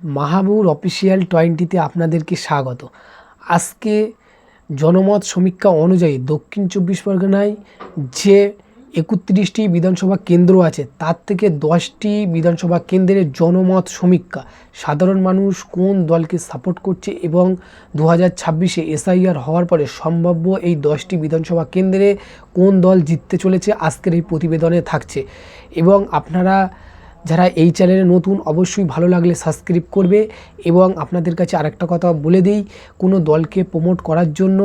Mahabur official টোয়েন্টিতে আপনাদেরকে স্বাগত। আজকে জনমত সমীক্ষা অনুযায়ী দক্ষিণ চব্বিশ পরগনায় যে একত্রিশটি বিধানসভা কেন্দ্র আছে, তার থেকে দশটি বিধানসভা কেন্দ্রের জনমত সমীক্ষা, সাধারণ মানুষ কোন দলকে সাপোর্ট করছে এবং দু হাজার ছাব্বিশে এসআইআর হওয়ার পরে সম্ভাব্য এই দশটি বিধানসভা কেন্দ্রে কোন দল জিততে চলেছে, আজকের এই প্রতিবেদনে থাকছে। এবং আপনারা যারা এই চ্যানেলে নতুন, অবশ্যই ভালো লাগলে সাবস্ক্রাইব করবে এবং আপনাদের কাছে আরেকটা কথা বলে দিই, কোনো দলকে প্রমোট করার জন্য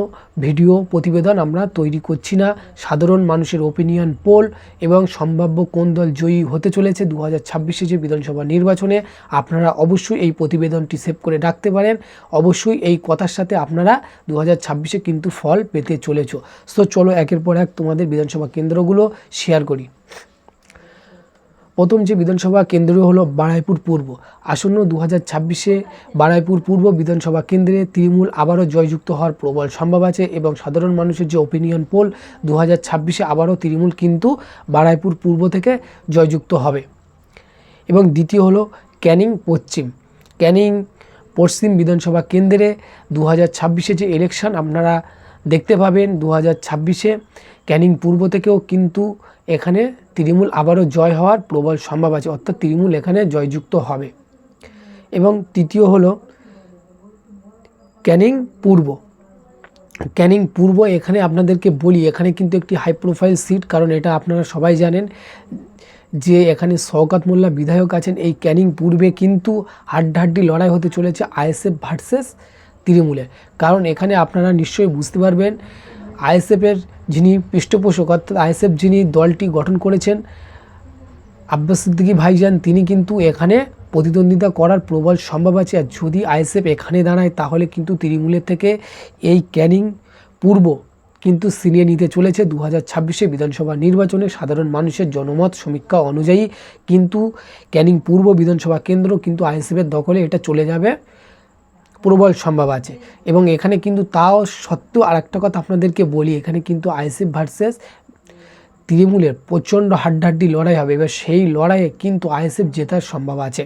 ভিডিও প্রতিবেদন আমরা তৈরি করছি না। সাধারণ মানুষের ওপিনিয়ন পোল এবং সম্ভাব্য কোন দল জয়ী হতে চলেছে দু হাজার ছাব্বিশে যে বিধানসভা নির্বাচনে, আপনারা অবশ্যই এই প্রতিবেদনটি সেভ করে রাখতে পারেন। অবশ্যই এই কথার সাথে আপনারা দু হাজার ছাব্বিশে কিন্তু ফল পেতে চলেছ। সো চলো একের পর এক তোমাদের বিধানসভা কেন্দ্রগুলো শেয়ার করি। প্রথম যে বিধানসভা কেন্দ্র হলো বারাইপুর পূর্ব। আসন্ন দু হাজার ছাব্বিশে বারাইপুর পূর্ব বিধানসভা কেন্দ্রে তৃণমূল আবারও জয়যুক্ত হওয়ার প্রবল সম্ভব আছে এবং সাধারণ মানুষের যে ওপিনিয়ন পোল দু হাজার ছাব্বিশে আবারও তৃণমূল কিন্তু বারাইপুর পূর্ব থেকে জয়যুক্ত হবে। এবং দ্বিতীয় হলো ক্যানিং পশ্চিম। ক্যানিং পশ্চিম বিধানসভা কেন্দ্রে দু হাজার ছাব্বিশে যে ইলেকশন আপনারা দেখতে পাবেন দু হাজার ছাব্বিশে ক্যানিং পূর্ব থেকেও কিন্তু এখানে তৃণমূল আবারও জয় হওয়ার প্রবল সম্ভব আছে, অর্থাৎ তৃণমূল এখানে জয়যুক্ত হবে। এবং তৃতীয় হলো, ক্যানিং পূর্ব। ক্যানিং পূর্ব এখানে আপনাদেরকে বলি, এখানে কিন্তু একটি হাই প্রোফাইল সিট কারণ এটা আপনারা সবাই জানেন যে এখানে শওকাত মোল্লা বিধায়ক আছেন। এই ক্যানিং পূর্বে কিন্তু হাড্ডাহাড্ডি লড়াই হতে চলেছে আইএসএফ ভার্সেস তৃণমূলের। কারণ এখানে আপনারা নিশ্চয়ই বুঝতে পারবেন আইএসএফের যিনি পৃষ্ঠপোষক, অর্থাৎ আইএসএফ যিনি দলটি গঠন করেছেন, আব্বাস সিদ্দিকি ভাইজান, তিনি কিন্তু এখানে প্রতিদ্বন্দ্বিতা করার প্রবল সম্ভব আছে। আর যদি আইএসএফ এখানে দাঁড়ায়, তাহলে কিন্তু তৃণমূলের থেকে এই ক্যানিং পূর্ব কিন্তু সিনিয়ে নিতে চলেছে। দু হাজার ছাব্বিশে বিধানসভা নির্বাচনে সাধারণ মানুষের জনমত সমীক্ষা অনুযায়ী কিন্তু ক্যানিং পূর্ব বিধানসভা কেন্দ্র কিন্তু আইএসএফের দখলে এটা চলে যাবে। প্রবল সম্ভব আছে। এবং এখানে কিন্তু তাও সত্ত্বেও আর একটা কথা আপনাদেরকে বলি, এখানে কিন্তু আইসিফ ভার্সেস তৃণমূলের প্রচণ্ড হাড্ডাহাড্ডি লড়াই হবে। এবার সেই লড়াইয়ে কিন্তু আইএসএফ জেতার সম্ভব আছে।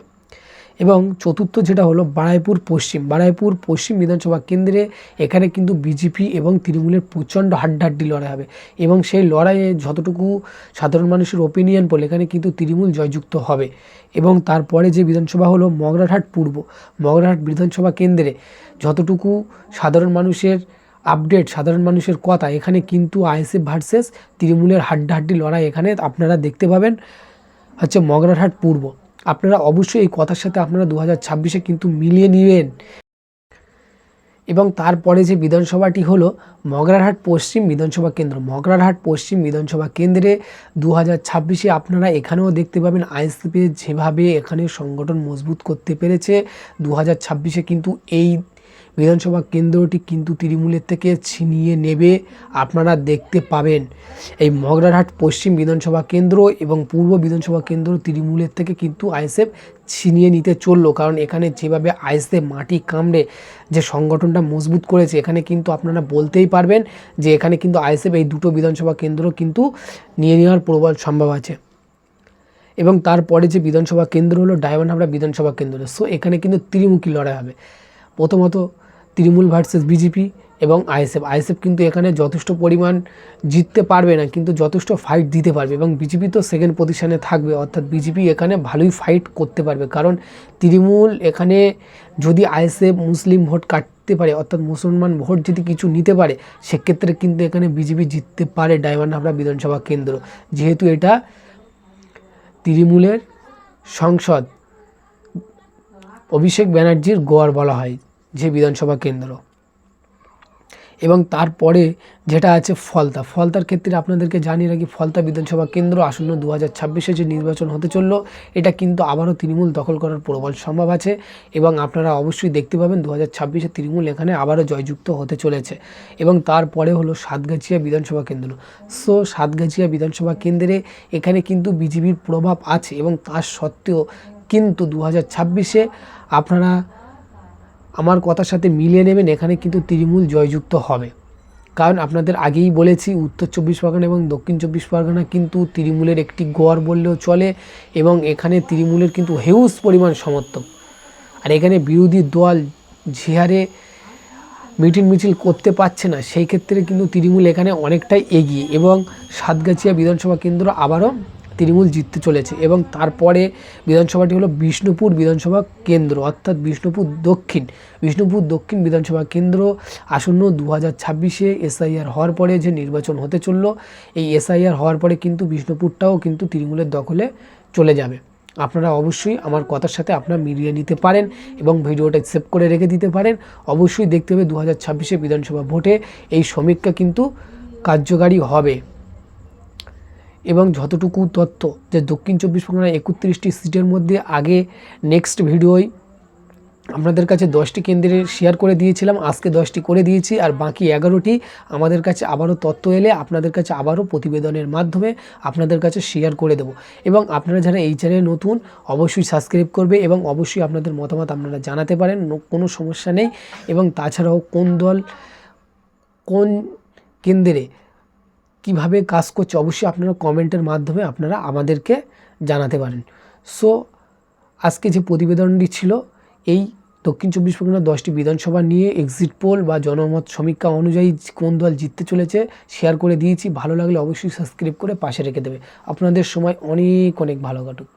এবং চতুর্থ যেটা হলো বারাইপুর পশ্চিম। বারাইপুর পশ্চিম বিধানসভা কেন্দ্রে এখানে কিন্তু বিজেপি এবং তৃণমূলের প্রচণ্ড হাড্ডাহাড্ডি লড়াই হবে এবং সেই লড়াইয়ে যতটুকু সাধারণ মানুষের ওপিনিয়ন বলে এখানে কিন্তু তৃণমূল জয়যুক্ত হবে। এবং তারপরে যে বিধানসভা হলো মগরাহাট পূর্ব। মগরাহাট বিধানসভা কেন্দ্রে যতটুকু সাধারণ মানুষের আপডেট সাধারণ মানুষের কথা, এখানে কিন্তু আইএসএফ ভার্সেস তৃণমূলের হাড্ডাহাড্ডি লড়াই এখানে আপনারা দেখতে পাবেন। হচ্ছে মগরাহাট পূর্ব। আপনারা অবশ্যই এই কথার সাথে আপনারা দু হাজার ছাব্বিশে কিন্তু মিলিয়ে নেবেন। এবং তারপরে যে বিধানসভাটি হলো মগরারহাট পশ্চিম বিধানসভা কেন্দ্র। মগরারহাট পশ্চিম বিধানসভা কেন্দ্রে দু হাজার ছাব্বিশে আপনারা এখানেও দেখতে পাবেন আইএসপি যেভাবে এখানে সংগঠন মজবুত করতে পেরেছে। দু হাজার ছাব্বিশে কিন্তু এই বিধানসভা কেন্দ্রটি কিন্তু তৃণমূলের থেকে ছিনিয়ে নেবে, আপনারা দেখতে পাবেন। এই মগরারহাট পশ্চিম বিধানসভা কেন্দ্র এবং পূর্ব বিধানসভা কেন্দ্র তৃণমূলের থেকে কিন্তু আইএসএফ ছিনিয়ে নিতে চলল, কারণ এখানে যেভাবে আইএসএফ মাটি কামড়ে যে সংগঠনটা মজবুত করেছে, এখানে কিন্তু আপনারা বলতেই পারবেন যে এখানে কিন্তু আইএসএফ এই দুটো বিধানসভা কেন্দ্র কিন্তু নিয়ে নেওয়ার প্রবল সম্ভব আছে। এবং তারপরে যে বিধানসভা কেন্দ্র হলো ডায়মন্ড হাবড়া বিধানসভা কেন্দ্র সো এখানে কিন্তু ত্রিমুখী লড়াই হবে। প্রথমত তৃণমূল ভার্সেস বিজেপি এবং আইএসএফ আইএসএফ কিন্তু এখানে যথেষ্ট পরিমাণ জিততে পারবে না, কিন্তু যথেষ্ট ফাইট দিতে পারবে এবং বিজেপি তো সেকেন্ড পজিশানে থাকবে, অর্থাৎ বিজেপি এখানে ভালোই ফাইট করতে পারবে। কারণ তৃণমূল এখানে যদি আইএসএফ মুসলিম ভোট কাটতে পারে, অর্থাৎ মুসলমান ভোট যদি কিছু নিতে পারে, সেক্ষেত্রে কিন্তু এখানে বিজেপি জিততে পারে ডায়মন্ড হাবড়া বিধানসভা কেন্দ্র। যেহেতু এটা তৃণমূলের সংসদ অভিষেক ব্যানার্জির গোয়ার বলা হয়। যে বিধানসভা কেন্দ্র। এবং তারপরে যেটা আছে ফলতা। ফলতার ক্ষেত্রে আপনাদেরকে জানিয়ে রাখি, ফলতা বিধানসভা কেন্দ্র আসন্ন দু হাজার ছাব্বিশে যে নির্বাচন হতে চলল, এটা কিন্তু আবারও তৃণমূল দখল করার প্রবল সম্ভব আছে এবং আপনারা অবশ্যই দেখতে পাবেন দু হাজার ছাব্বিশে তৃণমূল এখানে আবারও জয়যুক্ত হতে চলেছে। এবং তারপরে হলো সাতগাছিয়া বিধানসভা কেন্দ্র। সো, সাতগাছিয়া বিধানসভা কেন্দ্রে এখানে কিন্তু বিজেপির প্রভাব আছে এবং তার সত্ত্বেও কিন্তু দু হাজার ছাব্বিশে আপনারা আমার কথার সাথে মিলিয়ে নেবেন, এখানে কিন্তু তৃণমূল জয়যুক্ত হবে। কারণ আপনাদের আগেই বলেছি, উত্তর চব্বিশ পরগনা এবং দক্ষিণ চব্বিশ পরগনা কিন্তু তৃণমূলের একটি গড় বললেও চলে এবং এখানে তৃণমূলের কিন্তু হেউজ পরিমাণ সমর্থক। আর এখানে বিরোধী দল যে হারে মিটিং মিছিল করতে পারছে না, সেই ক্ষেত্রে কিন্তু তৃণমূল এখানে অনেকটাই এগিয়ে। এবং সাতগাছিয়া বিধানসভা কেন্দ্র আবারও তৃণমূল জিততে চলেছে এবং তারপরে বিধানসভাটি হলো বিষ্ণুপুর বিধানসভা কেন্দ্র, অর্থাৎ বিষ্ণুপুর দক্ষিণ। বিষ্ণুপুর দক্ষিণ বিধানসভা কেন্দ্র আসন্ন দু হাজার ছাব্বিশে এসআইআর হওয়ার পরে যে নির্বাচন হতে চলল, এই এসআইআর হওয়ার পরে কিন্তু বিষ্ণুপুরটাও কিন্তু তৃণমূলের দখলে চলে যাবে। আপনারা অবশ্যই আমার কথার সাথে আপনারা মিলিয়ে নিতে পারেন এবং ভিডিওটা সেভ করে রেখে দিতে পারেন। অবশ্যই দেখতে হবে দু হাজার ছাব্বিশে বিধানসভা ভোটে এই সমীক্ষা কিন্তু কার্যকারী হবে। এবং যতটুকু তথ্য যে দক্ষিণ চব্বিশ পরগনার একত্রিশটি সিটের মধ্যে আগে নেক্সট ভিডিওয় আপনাদের কাছে দশটি কেন্দ্রে শেয়ার করে দিয়েছিলাম, আজকে দশটি করে দিয়েছি আর বাকি এগারোটি আমাদের কাছে আবারও তথ্য এলে আপনাদের কাছে আবারও প্রতিবেদনের মাধ্যমে আপনাদের কাছে শেয়ার করে দেব। এবং আপনারা যারা এই চ্যানেলে নতুন, অবশ্যই সাবস্ক্রাইব করবে এবং অবশ্যই আপনাদের মতামত আপনারা জানাতে পারেন কোনো সমস্যা নেই। এবং তাছাড়াও কোন দল, কোন কেন্দ্রে কীভাবে কাজ করছে, অবশ্যই আপনারা কমেন্টের মাধ্যমে আপনারা আমাদেরকে জানাতে পারেন। সো, আজকে যে প্রতিবেদনটি ছিল, এই দক্ষিণ চব্বিশ পরগনার দশটি বিধানসভা নিয়ে এক্সিট পোল বা জনমত সমীক্ষা অনুযায়ী কোন দল জিততে চলেছে শেয়ার করে দিয়েছি। ভালো লাগলে অবশ্যই সাবস্ক্রাইব করে পাশে রেখে দেবে। আপনাদের সময় অনেক অনেক ভালো কাটুক।